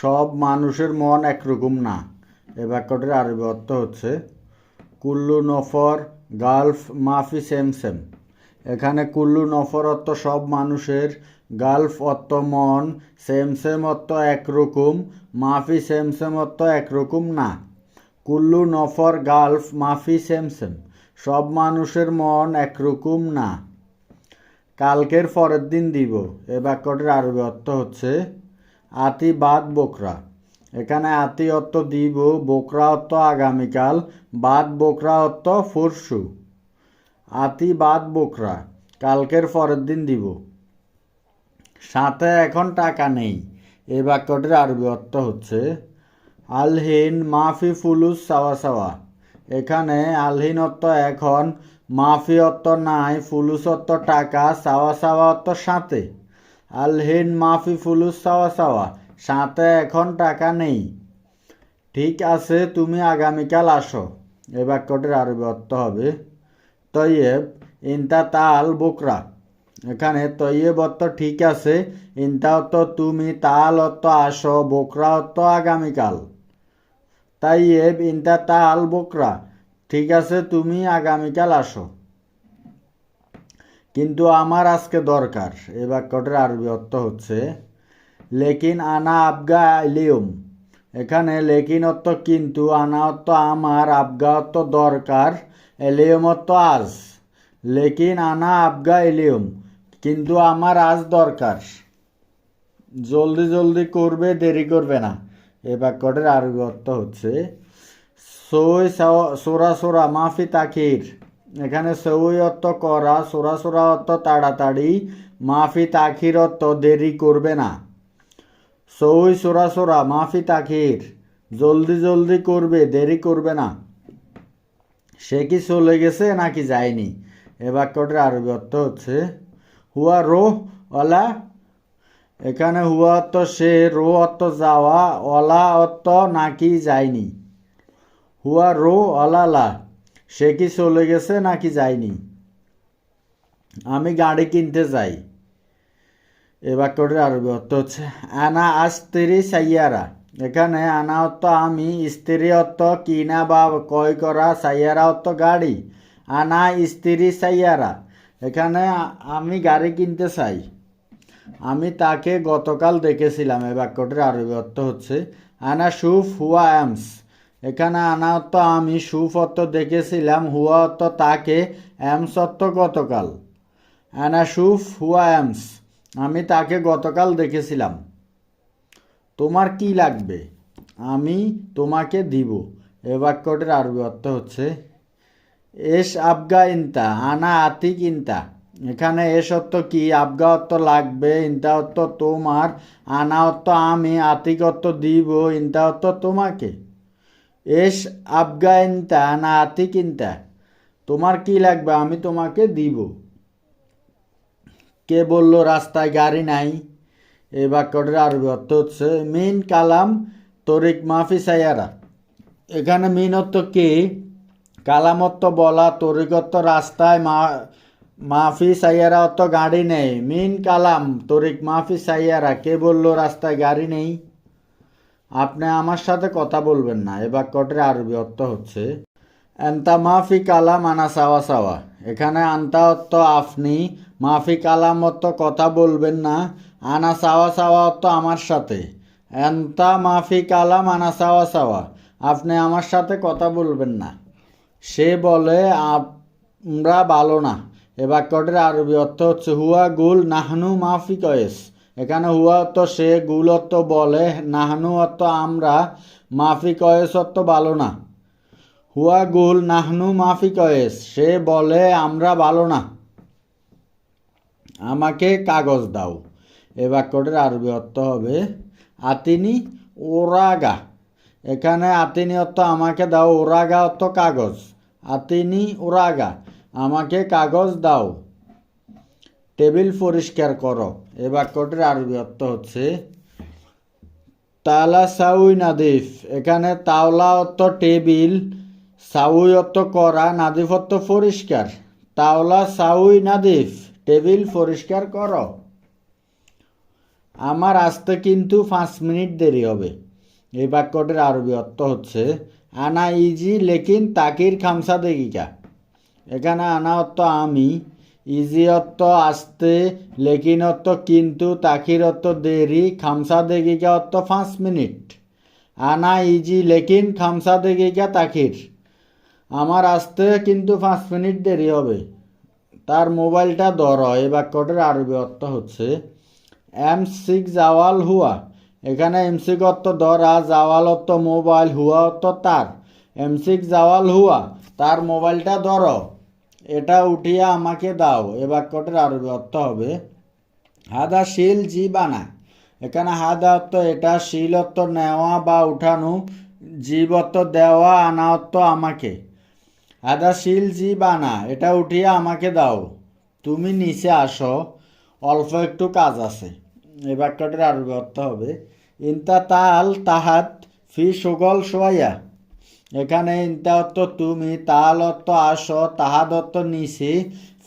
সব মানুষের মন একরকম না। এ বাক্যটির আরবি অর্থ হচ্ছে, কুল্লু নফর, গালফ মাফি সেম সেম। এখানে কুল্লু নফর অর্থ সব মানুষের, গালফ অর্থ মন, সেম সেম অর্থ একরকম, মাফি সেম সেম অর্থ একরকম না। কুল্লু নফর, গালফ মাফি সেম সেম, সব মানুষের মন একরকম না। কালকের পরের দিন দিব। এ বাক্যটির আরবি অর্থ হচ্ছে আতি বাদ বকরা এখানে আতি অর্থ দিব, বকরা অর্থ আগামীকাল, বাদ বকরা অর্থ পরশু আতি বাদ বকরা কালকের পরের দিন দিব। সাথে এখন টাকা নেই। এই বাক্যটির আরবি অর্থ হচ্ছে, আলহিন মাফি ফুলুস সাওয়া সাওয়া। এখানে আলহিন অর্থ এখন, মাফি অর্থ নাই, ফুলুস অর্থ টাকা, সাওয়া সাওয়া অর্থ সাথে। আলহিন মাফি ফুলুস সাওয়া সাওয়া, সাথে এখন টাকা নেই। ঠিক আছে, তুমি আগামীকাল আসো। এ বাক্যটির আরবি অর্থ হবে, তৈয়েব, ইনতা তাল বকরা। এখানে তৈয়েব অর্থ ঠিক আছে, ইনতা অর্থ তুমি, তাল অর্থ আসো, বকরা অর্থ আগামীকাল। তাইয়েব ইনতা তাল বকরা। ঠিক আছে, তুমি আগামীকাল আসো। কিন্তু আমার আজকে দরকার। এই বাক্যটির আরবি অর্থ হচ্ছে, লেকিন আনা আবগা ইলিয়ম এখানে লেকিন অর্থ কিন্তু, আনা অর্থ আমার, আবগা অর্থ দরকার এলিয়ম অর্থ আজ। লেকিন আনা আবগা এলিয়ম কিন্তু আমার আজ দরকার। জলদি জলদি করবে, দেরি করবে না। এ বাক্যটির আরবি অর্থ হচ্ছে, সই সোরা সোরা মাফি তাকির এখানে সৌই অর্থ করা সোরা সোরা অর্থ তাড়াতাড়ি, মাফি তাখির অর্থ দেরি করবে না। সৌই সোরা সোরা মাফি তাখির, জলদি জলদি করবে, দেরি করবে না। সে কি চলে গেছে নাকি যায়নি? এ বাক্যটির আরবি অর্থ হচ্ছে, হুয়া রো অলা? এখানে হুয়া অর্থ সে রো অর্থ যাওয়া, অলা অর্থ নাকি যায়নি। হুয়া রো অলালা? সে কি চলে গেছে নাকি যায়নি? আমি গাড়ি কিনতে যাই। এ বাক্যটির আরবি অর্থ হচ্ছে, আনা আস্তেরি সাইয়ারা। এখানে আনা অর্থ আমি, স্ত্রী অর্থ কিনা বা ক্রয় করা সাইয়ারা অর্থ গাড়ি। আনা স্ত্রী সাইয়ারা। এখানে আমি গাড়ি কিনতে চাই। আমি তাকে গতকাল দেখেছিলাম। এই বাক্যটির আরবি অর্থ হচ্ছে, আনা সুফ হুয়া অ্যামস এখানে আনা অর্থ আমি সুফ অর্থ দেখেছিলাম হুয়া অর্থ তাকে অ্যামস অর্থ গতকাল। আনা সুফ হুয়া অ্যামস আমি তাকে গতকাল দেখেছিলাম। তোমার কি লাগবে? আমি তোমাকে দিব। এ বাক্যটির আরবি অর্থ হচ্ছে, এস আবগা ইনতা, আনা আতিক ইনতা। এখানে এস অর্থ কি? আবগা অর্থ লাগবে, ইনতা অর্থ তোমার, আনা অর্থ আমি, আতিক অর্থ দিব, ইনতা অর্থ তোমাকে। এস আবগা না আনা আতিক তোমার কি লাগবে? আমি তোমাকে দিব। কে বলল, রাস্তায় গাড়ি নাই এই বাক্যটির আরবি অর্থ হচ্ছে, মিন কালাম তরিক মাফি সাইয়ারা এখানে মিন অর্থ কি? কালাম অর্থ বলা তরিক অর্থ রাস্তায় মা, মাফি সাইয়ারা অর্থ গাড়ি নেই। মিন কালাম তরিক মাফি সাইয়ারা। কে বলল, রাস্তায় গাড়ি নেই আপনি আমার সাথে কথা বলবেন না। এ বাক্যটির আরবি অর্থ হচ্ছে, এন্তা মাফি কালাম আনা সাওয়া সাওয়া। এখানে আন্তা অর্থ আপনি, মাফি কালাম অর্থ কথা বলবেন না, আনা সাওয়া সাওয়া অর্থ আমার সাথে। এন্তা মাফি কালাম আনা সাওয়া সাওয়া। আপনি আমার সাথে কথা বলবেন না। সে বলে, আমরা ভালো না। এ বাক্যটির আরবি অর্থ হচ্ছে, হুয়া গুল নাহনু মাফি কয়েস। এখানে হুয়া অর্থ সে, গুল অর্থ বলে, নাহনু অর্থ আমরা, মাফি কয়েস অর্থ ভালো না। হুয়া, গুল, নাহনু, মাফি কয়েস, সে বলে আমরা ভালো না। আমাকে কাগজ দাও। এ বাক্যটির আরবি অর্থ হবে, আতিনি, ওরাগা। এখানে আতিনি অর্থ আমাকে দাও, ওরাগা অর্থ কাগজ। আতিনি, ওরাগা, আমাকে কাগজ দাও। টেবিল পরিষ্কার করো। এ বাক্যটির আরবি অর্থ হচ্ছে, তালা সাউই নাদিফ। এখানে তাওলা অর্থ টেবিল, সাউই অর্থ করা নাদিফ অর্থ পরিষ্কার। তাওলা সাউই নাদিফ, টেবিল পরিষ্কার করো। আমার আসতে কিন্তু পাঁচ মিনিট দেরি হবে। এই বাক্যটির আরবি অর্থ হচ্ছে, আনা ইজি লেকিন তাকির খামসা দেগিকা। এখানে আনা অর্থ আমি ইজি অর্থ আসতে লেকিন অর্থ কিন্তু তাকির অর্থ দেরি, খামসা দেগিকা অর্থ পাঁচ মিনিট। আনা ইজি, লেকিন, খামসা দেগিকা তাকির আমার আসতে কিন্তু পাঁচ মিনিট দেরি হবে। তার মোবাইলটা ধর, এই বাক্যটির আরবি অর্থ হচ্ছে, এম সিক্স জাওয়াল হুয়া। এখানে এম সিক্স অর্থ ধরা জাওয়াল অর্থ মোবাইল, হুয়া অর্থ তার। এম সিক্স জাওয়াল হুয়া, তার মোবাইলটা ধরো। এটা উঠিয়া আমাকে দাও। এ বাক্যটির আরবি অর্থ হবে, হাদা শিল জি বানা এখানে হাদা অর্থ এটা, শিল অর্থ নেওয়া বা উঠানো, জীব অর্থ দেওয়া, আনা অর্থ আমাকে। হাদা শিল জি বানা এটা উঠিয়ে আমাকে দাও, তুমি নিচে আসো, অল্প একটু কাজ আছে। এই বাক্যটির আরবি অর্থ হবে, ইন্তা তাল তাহাত ফি সুগল সোয়াইয়া এখানে ইন্তা তুমি তাল অর্থ আসো তাহাদ অর্থ নিচে,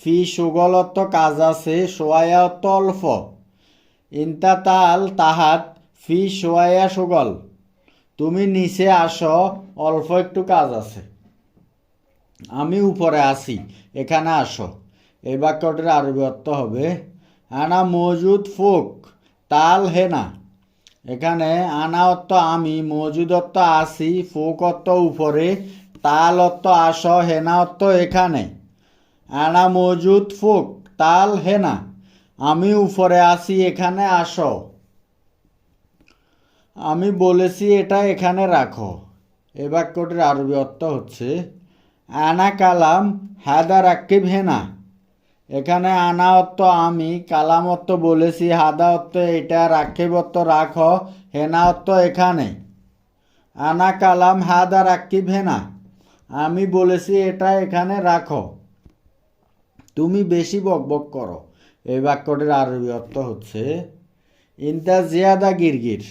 ফি সুগল অর্থ কাজ আছে অর্থ অল্প ইন্তা তাল তাহাত, ফি সোয়াইয়া সুগল। তুমি নিচে আসো, অল্প একটু কাজ আছে। আমি উপরে আসি এখানে আসো। এই বাক্যটির আরবি অর্থ হবে, আনা মজুদ ফুক, তাল হেনা এখানে আনা অর্থ আমি মজুদ অর্থ আসি ফুক অর্থ উপরে তাল অর্থ আস হেনা অর্থ এখানে। আনা মজুদ ফুক, তাল হেনা। আমি উপরে আসি, এখানে আসো। আমি বলেছি, এটা এখানে রাখো। এ বাক্যটির আরবি অর্থ হচ্ছে, আনা কালাম হাদা রাকিব হেনা। এখানে আনা অর্থ আমি কালাম অর্থ বলেছি হাদা অর্থ এটা রাকিব অর্থ রাখো হেনা অর্থ এখানে। আনা কালাম, হাদা রাকিব হেনা আমি বলেছি এটা এখানে রাখো। তুমি বেশি বকবক করো। এই বাক্যটির আরবি অর্থ হচ্ছে, ইন্তা জিয়াদা গিরগির।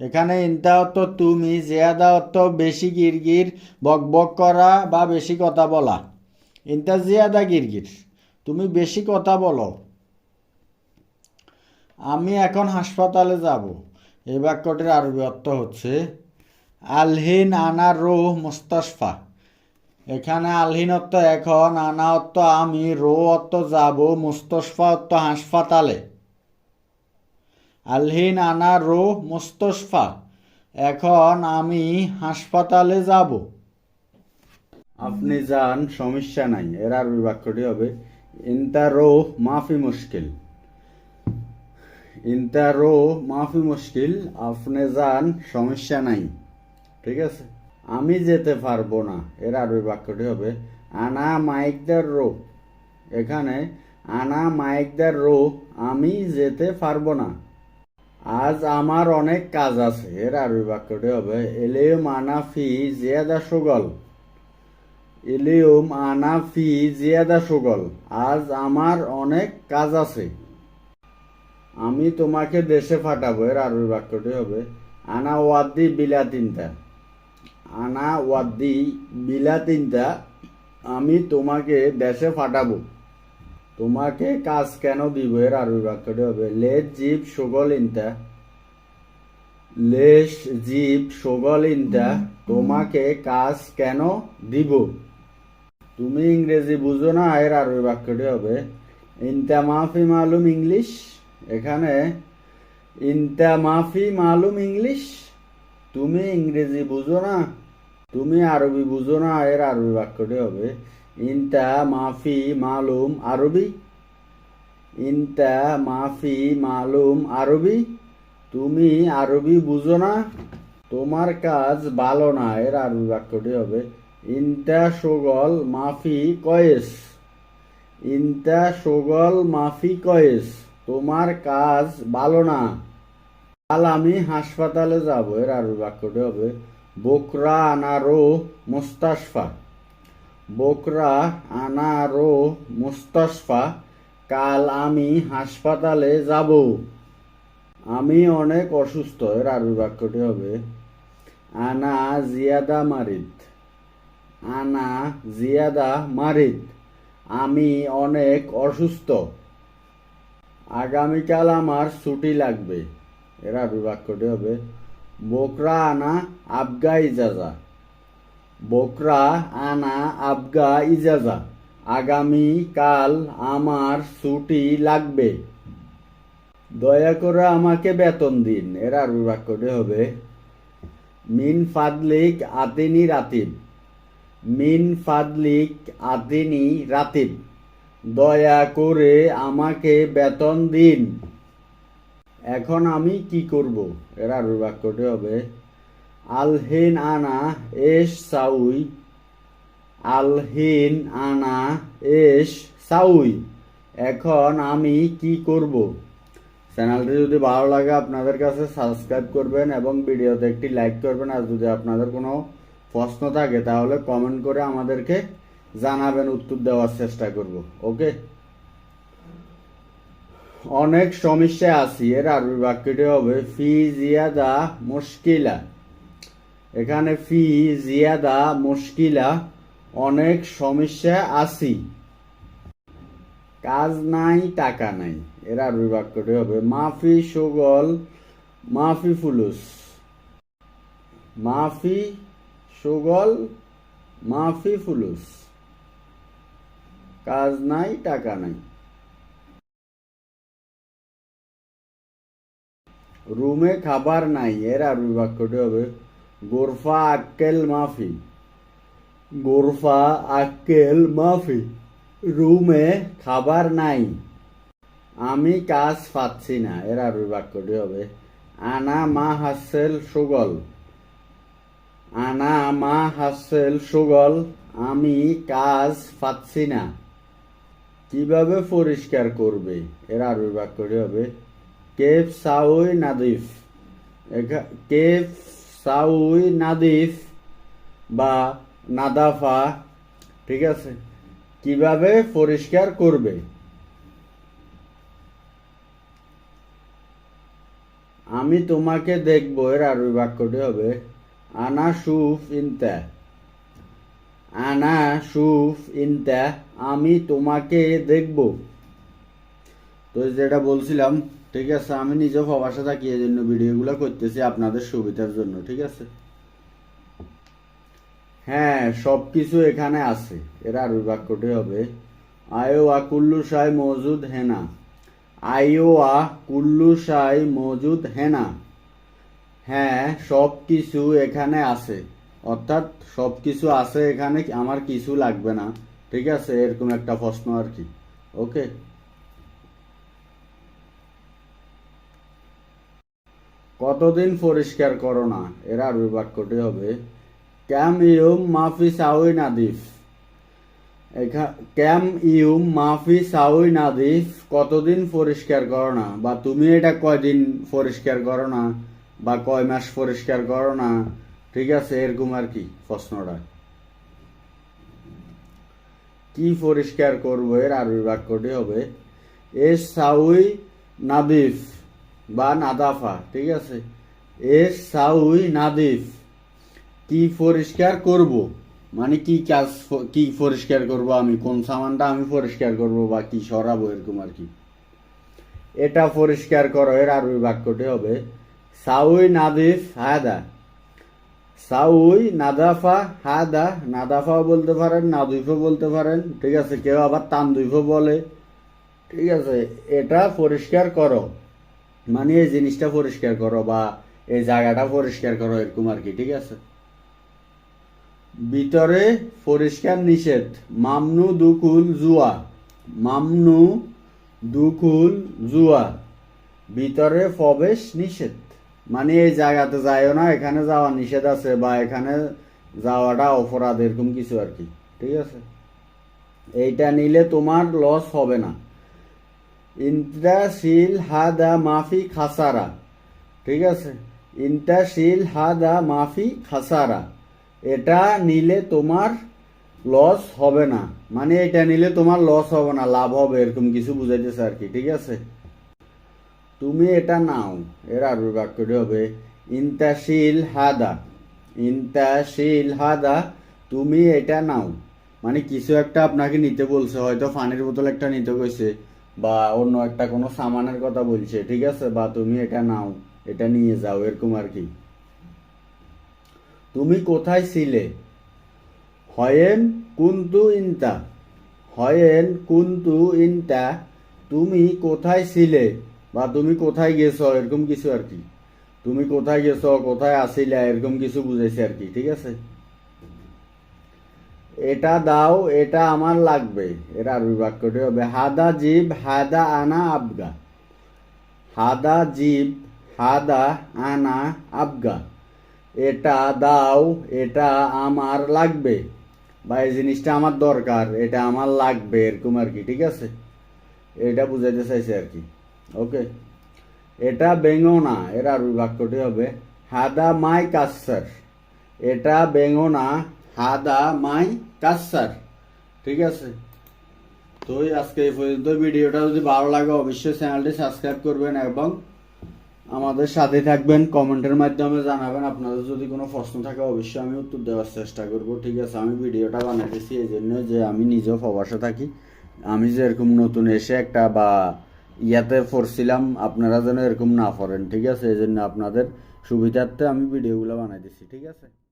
এখানে ইন্তা অর্থ তুমি, জিয়াদা অর্থ বেশি গিরগির, বকবক করা বা বেশি কথা বলা। ইন্তা জিয়াদা গিরগির। তুমি বেশি কথা বলো। আমি এখন হাসপাতালে যাব। এই বাক্যটির আরবি অর্থ হচ্ছে, আলহিন আনা রোহ মুস্তাসফা এখানে আলহিন অর্থ এখন, আনা অর্থ আমি রো অর্থ যাব মুস্তফা অর্থ হাসপাতালে। আলহিন আনা রো মুস্তফা এখন আমি হাসপাতালে যাব। আপনি যান, সমস্যা নাই। এর আরবি বাক্যটি হবে ইন্তা রো মাফি মুশকিল। ইন্তা মাফি মুশকিল, আপনি যান, সমস্যা নাই। ঠিক আছে? আমি যেতে পারব না, এর আরবি বাক্যটি হবে, আনা মাইকদার রো। এখানে, আনা মাইকদার রো, আমি যেতে পারব না। আজ আমার অনেক কাজ আছে, এর আরবি বাক্যটি হবে এলিউম আনা ফি জিয়াদা সুগল। এলিউম আনা ফি জিয়াদা সুগল। আজ আমার অনেক কাজ আছে। আমি তোমাকে দেশে ফাটাবো এর আরবি বাক্যটি হবে, আনা ওয়াদ্দি বিলা তিনটা। আনা ওয়াদ্দি বিলা তিনটা আমি তোমাকে দেশে ফাটাবো তোমাকে কাজ কেন দিব, এর আরবি বাক্যটি হবে লেজ জীব সুগল ইনটা লেশ জীব সুগল ইনটা তোমাকে কাজ কেন দিব? তুমি ইংরেজি বুঝো না, এর আরবি বাক্যটি হবে, ইনতা মাফি মালুম ইংলিশ এখানে, ইনতা মাফি মালুম ইংলিশ তুমি ইংরেজি বুঝো না, তুমি আরবি বুঝো না এর আরবি বাক্যটি হবে, ইনতা মাফি মালুম আরবি ইনতা মাফি মালুম আরবি তুমি আরবি বুঝো না তোমার কাজ ভালো না এর আরবি বাক্যটি হবে ইনতা সুগল মাফি কয়েস। ইনতা সুগল মাফি কয়েস, তোমার কাজ ভালো না। কাল আমি হাসপাতালে যাব, এর আরবি বাক্যটি হবে, বোকরা আনারো মুস্তাসফা বোকরা আনারো মুস্তাসফা কাল আমি হাসপাতালে যাব। আমি অনেক অসুস্থ, এর আরবি বাক্যটি হবে, আনা জিয়াদা মারিদ। আনা জিয়াদা মারিদ। আমি অনেক অসুস্থ। আগামীকাল আমার ছুটি লাগবে। এরা আরবি বাক্যটি হবে। বোকরা আনা আবগা ইজাজা বোকরা আনা আবগা ইজাজা আগামীকাল আমার ছুটি লাগবে। দয়া করে আমাকে বেতন দিন। এরা আরবি বাক্যটি হবে। মিন ফাদলিক আতিনি রাতিব। মিন ফাদলিক আতিনি রাতিব, দয়া করে আমাকে বেতন দিন। এখন আমি কি করব? এর আরবি বাক্যটি হবে, আলহিন আনা এস সাউই, আলহিন আনা এস সাউই, এখন আমি কি করব? চ্যানেলটি যদি ভালো লাগে আপনাদের কাছে সাবস্ক্রাইব করবেন এবং ভিডিওতে একটি লাইক করবেন, আর যদি আপনাদের কোনো প্রশ্ন থাকে, তাহলে কমেন্ট করে আমাদেরকে জানাবেন, উত্তর দেওয়ার চেষ্টা করব ওকে অনেক সমস্যায় আছি, এর আরবি বাক্যটি হবে, ফি জিয়াদা মুশকিলা। এখানে ফি জিয়াদা মুশকিলা, অনেক সমস্যা আছি। কাজ নাই, টাকা নাই, এর আরবি বাক্যটি হবে। মাফি সুগল, মাফি ফুলুস। মাফি সুগল মাফি ফুলুস কাজ নাই, টাকা নাই। রুমে খাবার নাই, এর আরবি বাক্যটি হবে। গোরফা আক্কেল মাফি। গোরফা আক্কেল মাফি। রুমে খাবার নাই। আমি কাজ পাচ্ছি না, এর আরবি বাক্যটি হবে। আনা মা হাসেল সুগল। আনা মা হাসেল সুগল, আমি কাজ পাচ্ছি না। কীভাবে পরিষ্কার করবে? এর আরবি বাক্যটি হবে, কেফ সাউই নাদিফ। কেফ সাউই নাদিফ বা নাদাফা, ঠিক আছে? কীভাবে পরিষ্কার করবে? আমি তোমাকে দেখব, এর আরবি বাক্যটি হবে আনা সুফ ইনতা আনা সুফ ইনতা আমি তোমাকে দেখব। তো যেটা বলছিলাম, ঠিক আছে, আমি নিজে প্রবাসে থাকি এই জন্য ভিডিওগুলো করতেছি আপনাদের সুবিধার জন্য, ঠিক আছে? হ্যাঁ সব কিছু এখানে আছে, এর আরবি বাক্যটি হবে আয়ো আ কুল্লু সাই মজুদ হেনা আইও আ কুল্লু সাই মজুদ হেনা। হ্যাঁ সব কিছু এখানে আছে। অর্থাৎ সব কিছু আছে এখানে, আমার কিছু লাগবে না। ঠিক আছে? এরকম একটা প্রশ্ন আর কি। ওকে? কতদিন পরিষ্কার করো না? এর আরবি বাক্যটি হবে, ক্যাম ইউম মাফি সাউই নাদিফ। ক্যাম ইউম মাফি সাউই নাদিফ, কতদিন পরিষ্কার করো না? বা, তুমি এটা কয়দিন পরিষ্কার করো না? বা কয় মাস পরিষ্কার করো না, ঠিক আছে, এরকম আর কি প্রশ্নটা। কি পরিষ্কার করব এর আরবি বাক্যটি হবে এ সাউই নাদিফ বা নাদাফা, ঠিক আছে? এস সাউই নাদিফ, কি পরিষ্কার করব? মানে কি কাজ কি পরিষ্কার করব আমি? কোন সামানটা আমি পরিষ্কার করব বা কি সরাবো এরকম আর কি? এটা পরিষ্কার করো এর আরবি বাক্যটি হবে সাউই নাদিফ হাদা সাউই নাদাফা হাদা নাদাফাও বলতে পারেন নাদুইফও বলতে পারেন। ঠিক আছে, কেউ আবার তান্দুইফও বলে। ঠিক আছে, এটা পরিষ্কার করো। মানে এই জিনিসটা পরিষ্কার করো বা এই জায়গাটা পরিষ্কার করো, এরকম আর কি, ঠিক আছে? ভিতরে পরিষ্কার নিষেধ। মামনু দুকুল জুয়া। মামনু দুকুল জুয়া। ভিতরে প্রবেশ নিষেধ। মানে এই জায়গাতে যাইও না, এখানে যাওয়া নিষেধ আছে বা এখানে যাওয়াটা অপরাধ, এরকম কিছু আর কি। ঠিক আছে? এইটা নিলে তোমার লস হবে না। ইন্টাশিল হাদা মাফি খাসারা। ঠিক আছে? ইন্টাশিল হাদা মাফি খাসারা। এটা নিলে তোমার লস হবে না। মানে এটা নিলে তোমার লস হবে না, লাভ হবে, এরকম কিছু বুঝাইতেছে আর কি। ঠিক আছে? তুমি এটা নাও। এর আরবি বাক্যটি হবে, ইন্তাশিল হাদা। ইন্তাশিল হাদা, তুমি এটা নাও। মানে কিছু একটা আপনাকে নিতে বলছে, হয়তো পানির বোতল একটা নিতে কইছে বা অন্য একটা কোনো সামানের কথা বলছে, ঠিক আছে? বা তুমি এটা নাও, এটা নিয়ে যাও, এরকম আর কি। তুমি কোথায় ছিলে? হয়েন কুন্তু ইনতা। হয়েন কুন্তু ইনতা, তুমি কোথায় ছিলে? বা তুমি কোথায় গেছো, এরকম কিছু আর কি। তুমি কোথায় গেছো, কোথায় আসিলে এরকম কিছু বুঝাইছে আর কি, ঠিক আছে? এটা দাও, এটা আমার লাগবে, এর আরবি বাক্যটি হবে, হাদা জীব, হাদা আনা আবগা। হাদা জীব, হাদা আনা আবগা। এটা দাও, এটা আমার লাগবে। বা এই জিনিসটা আমার দরকার, এটা আমার লাগবে, এরকম আর কি, ঠিক আছে? এটা বুঝাইতে চাইছে আর কি। ওকে এটা বেঙ্গনা এর আরবি বাক্যটি হবে, হাদা মাই কাসার। এটা বেঙ্গনা হাদা মাই কাসার। ঠিক আছে? তো আজকে এই পর্যন্ত ভিডিওটা যদি ভালো লাগে, অবশ্যই চ্যানেলটি সাবস্ক্রাইব করবেন এবং আমাদের সাথে থাকবেন। কমেন্টের মাধ্যমে জানাবেন আপনাদের যদি কোনো প্রশ্ন থাকে, অবশ্যই আমি উত্তর দেওয়ার চেষ্টা করব। ঠিক আছে? আমি ভিডিওটা বানাইতেছি, এই জন্য যে আমি নিজেও প্রবাসে থাকি। আমি যেরকম নতুন এসে একটা বা ইয়াতে পড়ছিলাম, আপনারা যেন এরকম না পড়েন, ঠিক আছে? এই জন্য আপনাদের সুবিধার্থে আমি ভিডিওগুলো বানাই দিচ্ছি ঠিক আছে?